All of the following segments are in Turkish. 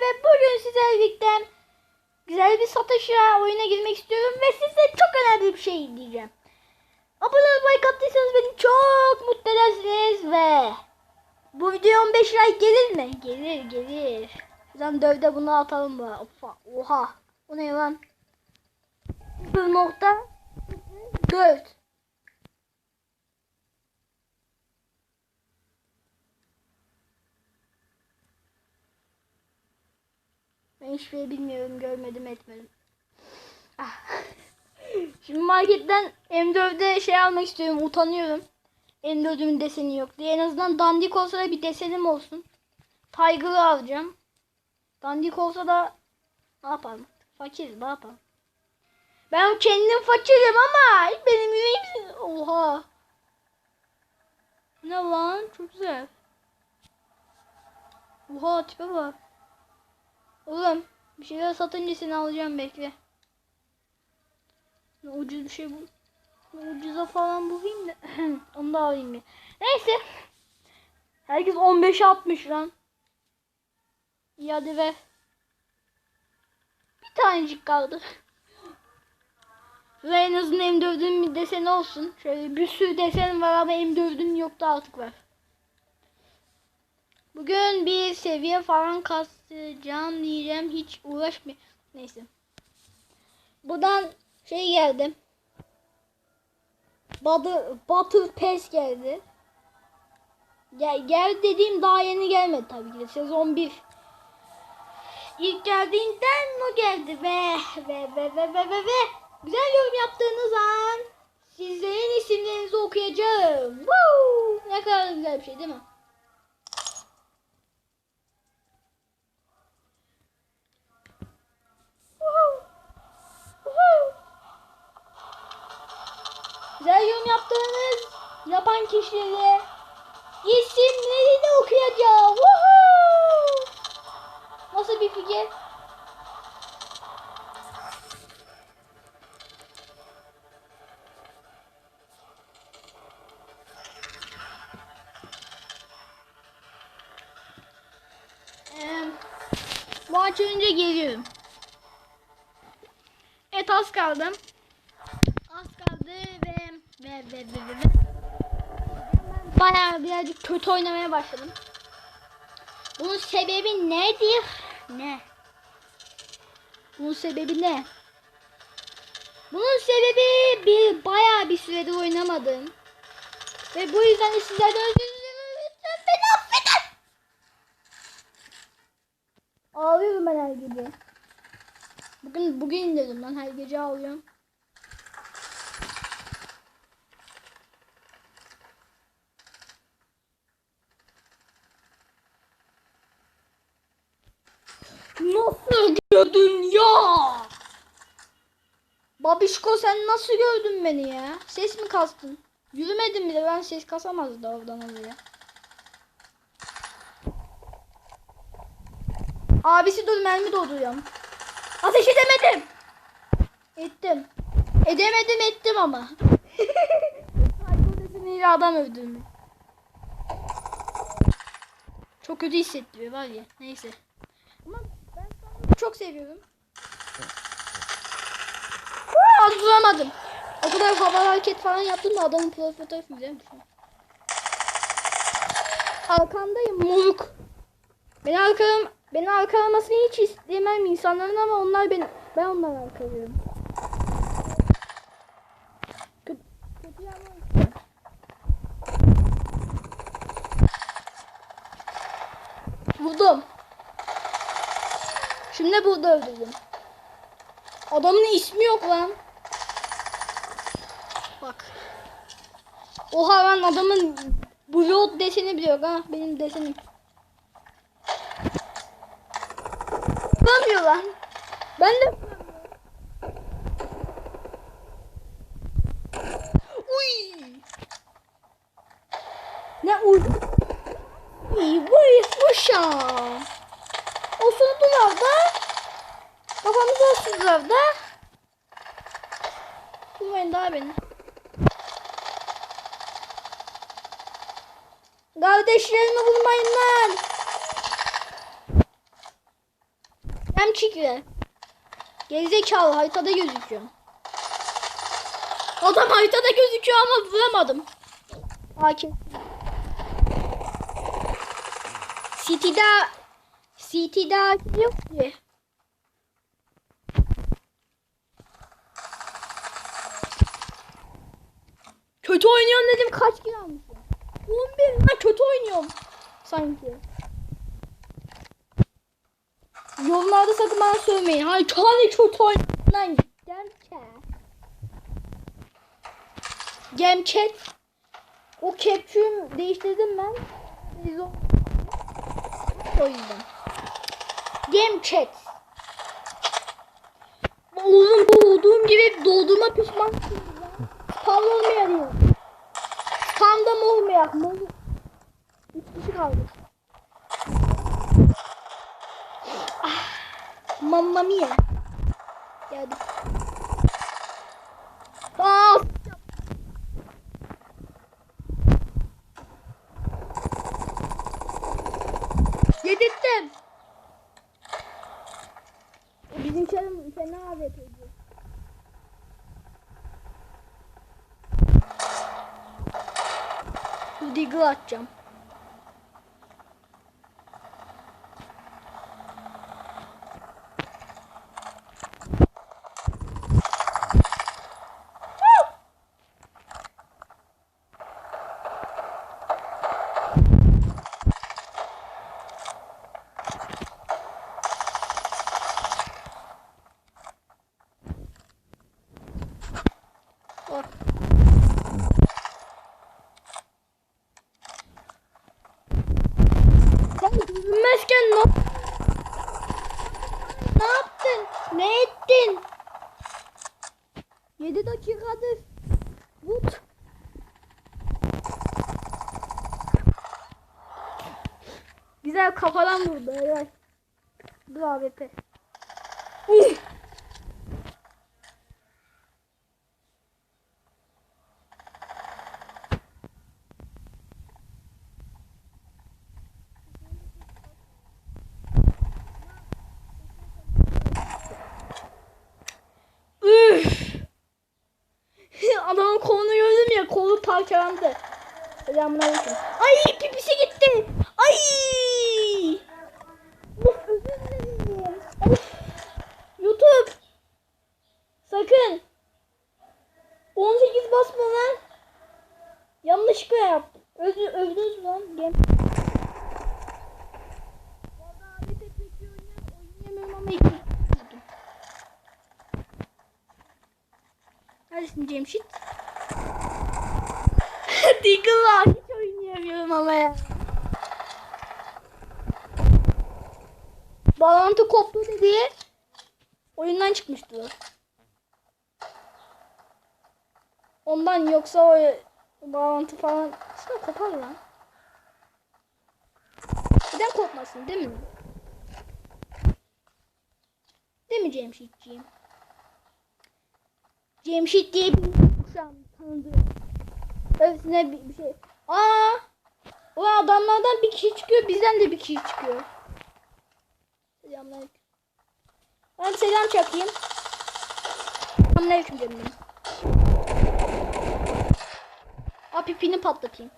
ve bugün sizlerle birlikte güzel bir satışa oyuna girmek istiyorum ve size çok önemli bir şey diyeceğim. Abone olmayı like attıysanız beni çok mutlu edersiniz ve bu video 15 like gelir mi? Gelir gelir. Şuradan dövde bunu atalım mı? Oha. O ne lan? 1 nokta 4 hiçbir şey bilmiyorum, görmedim, etmedim. Ah. Şimdi marketten M4'de şey almak istiyorum, utanıyorum. M4'ümün deseni yok diye. En azından dandik olsa da bir desenim olsun. Tiger'ı alacağım. Dandik olsa da ne yapalım? Fakiriz, ne yapalım? Ben kendim fakirim ama benim yüreğim... Oha. Ne lan? Çok güzel. Oha tipe bak. Oğlum bir şeyler satınca seni alacağım bekle. Ucuz bir şey. Ne Ucuza falan bulayım da. Onu da alayım bir. Neyse. Herkes 15'e atmış lan. İyi hadi ver. Bir tanecik kaldı. Ve en azından M4'ün bir deseni olsun. Şöyle bir sürü desen var ama M4'ün yoktu artık var. Bugün bir seviye falan kasacağım diyeceğim. Hiç uğraşmay. Neyse. Buradan şey geldi. Battle, Battle Pass geldi. Gel, gel dediğim daha yeni gelmedi tabii ki. Sezon 1. İlk geldiğinden o geldi ve ve ve ve ve ve ve güzel yorum yaptığınız an sizlerin isimlerinizi okuyacağım. Woo! Ne kadar güzel bir şey değil mi? Woohoo! Woohoo! Güzel yorum yaptığınız yapan kişilere isimlerini okuyacağım. Woohoo! Nasıl bir fikir? Ee, bu aç önce geliyorum. Az kaldım. Az kaldı ve ve ve ve ve. ve. Bayağı birazcık kötü oynamaya başladım. Bunun sebebi nedir? Ne? Bunun sebebi ne? Bunun sebebi bir bayağı bir süredir oynamadım. Ve bu yüzden de sizlerden özür dilerim. Beni affedin. Ağlıyorum ben her gece. Bugün bugün indirdim lan her gece ağlıyorum. Nasıl gördün ya? Babişko sen nasıl gördün beni ya? Ses mi kastın? Yürümedim bile ben ses kasamazdı oradan oraya. Abisi dur mermi dolduruyorum. Ateş edemedim. Ettim. Edemedim ettim ama. Arkadaşını adam öldürdüm. Çok kötü hissettiriyor var ya. Neyse. Ama ben çok seviyorum. Aa, duramadım. O kadar havalı hareket falan yaptım da adamın profil fotoğrafı güzel mi? Arkandayım moruk. Beni arkalam beni arkalamasını hiç istemem insanların ama onlar beni ben onları arkalıyorum. Kötü, kötü. Vurdum. Şimdi burada öldürdüm. Adamın ismi yok lan. Bak. Oha lan adamın Blood deseni biliyor ha benim desenim. Yapamıyor lan. Ben de Uy. Ne uy? Uy uy uşağım. Osurdular da kafamızı osurdular da Bulmayın daha beni. Kardeşlerimi bulmayın lan. Hem çikre. Gerizekalı haritada gözüküyor. Adam haritada gözüküyor ama vuramadım. Hakim. City'de City'de yok ki. Kötü oynuyorum dedim kaç kilo almışım? 11 lan kötü oynuyorum sanki. Yorumlarda sakın bana söylemeyin. Hayır çok kötü oynuyorum lan. Gemchat. Gemchat. O capture'ü değiştirdim ben. Biz o... Yüzden. Gemchat. Oğlum doğduğum gibi doğduğuma pişman. Tam olmayalım. Tam da mı olmayak mı? Üç kişi kaldı. Mamma mia. Geldik. Aa! Yedirttim. Bizimkilerin fena AWP'ci. Diggle atacağım. Bak. Sen görünmezken ne Ne yaptın? Ne ettin? 7 dakikadır. Vut. Güzel kafadan vurdu helal. Dur AWP. Adamın kolunu gördüm ya kolu parçalandı. Selamünaleyküm. Ay pipisi gitti. Ay. Of özür dilerim. Of. YouTube. Sakın. 18 basma lan. Yanlışlıkla yaptım. Özür, mü lan? Gel. Neredesin Cemşit? Deagle'la hiç oynayamıyorum ama ya. Bağlantı koptu dedi. Oyundan çıkmıştı o. Ondan yoksa o bağlantı falan aslında kopar lan. Neden kopmasın değil mi? Değil mi Cemşitciğim? Cemşit diye bir an tanıdığım. Öylesine bir, bir şey. Aa! Ulan adamlardan bir kişi çıkıyor, bizden de bir kişi çıkıyor. Selamünaleyküm. Ben selam çakayım. Selamünaleyküm canım. Aa pipini patlatayım.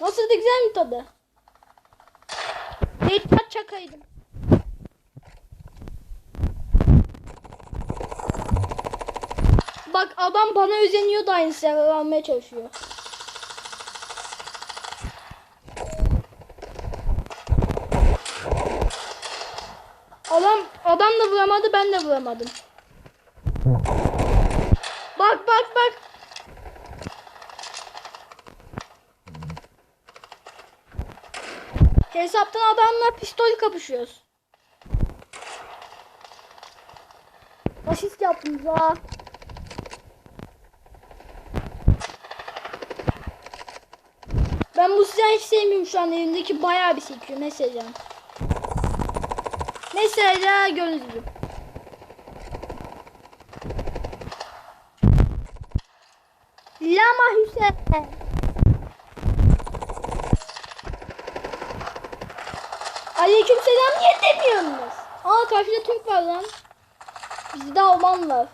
Nasıl da güzel mi tadı? Headshot çakaydım. Bak adam bana özeniyor da aynı sefer almaya çalışıyor. Adam adam da vuramadı ben de vuramadım. Bak bak bak. Hesaptan adamla pistol kapışıyoruz. Faşist yaptınız ha. Ben bu silahı hiç sevmiyorum şu an elimdeki bayağı bir sekiyor mesela. Gördüğünüz gibi. Lama Hüseyin. Aleyküm selam niye demiyorsunuz? Aa karşıda Türk var lan. Bizde Alman var.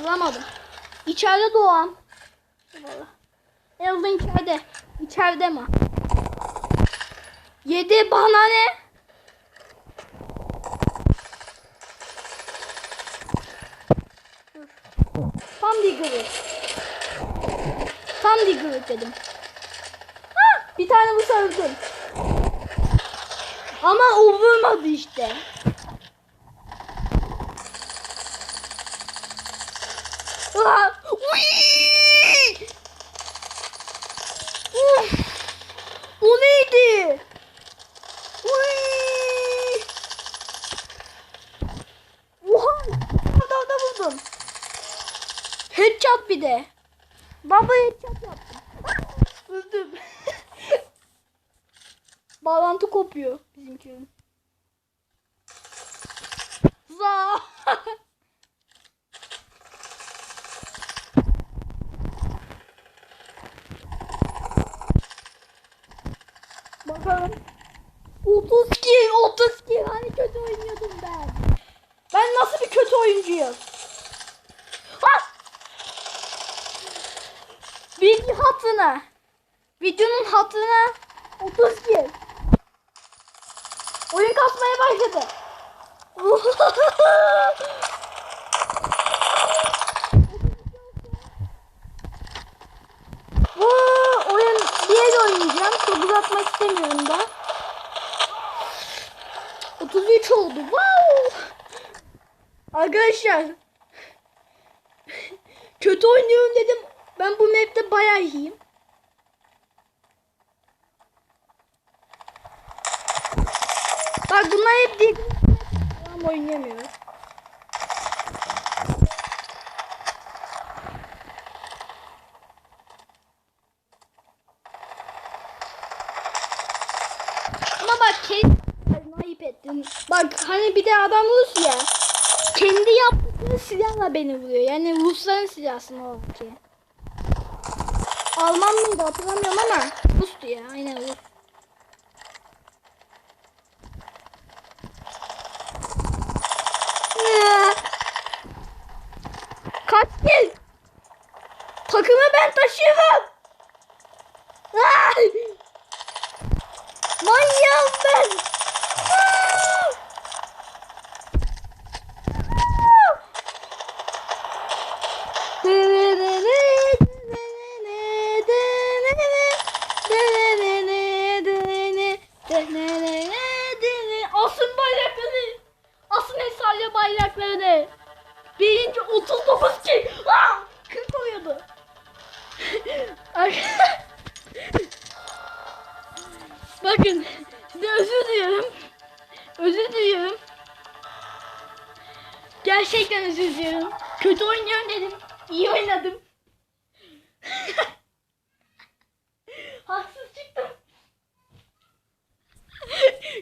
Vuramadım. İçeride Doğan. Eyvallah. En azından içeride. İçeride mi? Yedi bana ne? Tam digger. Tam digger dedim. Ha, bir tane bu öldüm. Ama o vurmadı işte. Aa, uy! Uf! O neydi? Uy! Oha! Adamda buldum. Bir de. Baba headshot yaptım. Öldüm. Bağlantı kopuyor bizimkinin. Za. Bakalım. 30 kill, 30 kill. Hani kötü oynuyordum ben. Ben nasıl bir kötü oyuncuyum? Ha! Bilgi hatına. Videonun hatına 30 kill. Oyun kasmaya başladı. Bu oyun diğer oynayacağım. Çok uzatmak istemiyorum da. 33 oldu. Wow! Arkadaşlar. Kötü oynuyorum dedim. Ben bu map'te bayağı iyiyim. Bak bunlar hep değil. Ama oynayamıyoruz. Ama bak kendi ayıp ettin. Bak hani bir de adam Rus ya. Kendi yaptığı silahla beni vuruyor. Yani Rusların silahını o ki. Alman mıydı hatırlamıyorum ama Rus'tu ya. Aynen Rus. Ne? Kaç yıl? Takımı ben taşıyorum. Oynadım. Haksız çıktım.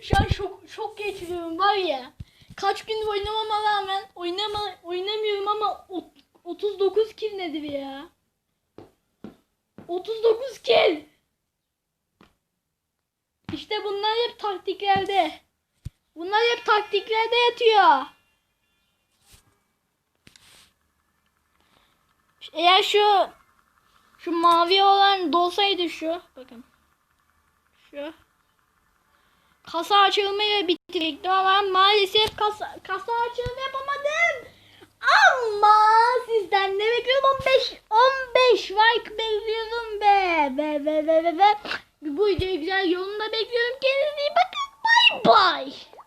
Şu an şok, şok geçiriyorum var ya. Kaç gün oynamama rağmen oynama, oynamıyorum ama ot- 39 kill nedir ya? 39 kill. İşte bunlar hep taktiklerde. Bunlar hep taktiklerde yatıyor. Eğer şu şu mavi olan dolsaydı şu bakın. Şu kasa açılmayı bitirecektim ama maalesef kasa, kasa açılımı yapamadım. Ama sizden ne bekliyorum 15 15 like bekliyorum be. Be be be be be. Bu videoyu güzel yolunda bekliyorum. Kendinize iyi bakın. Bye bye.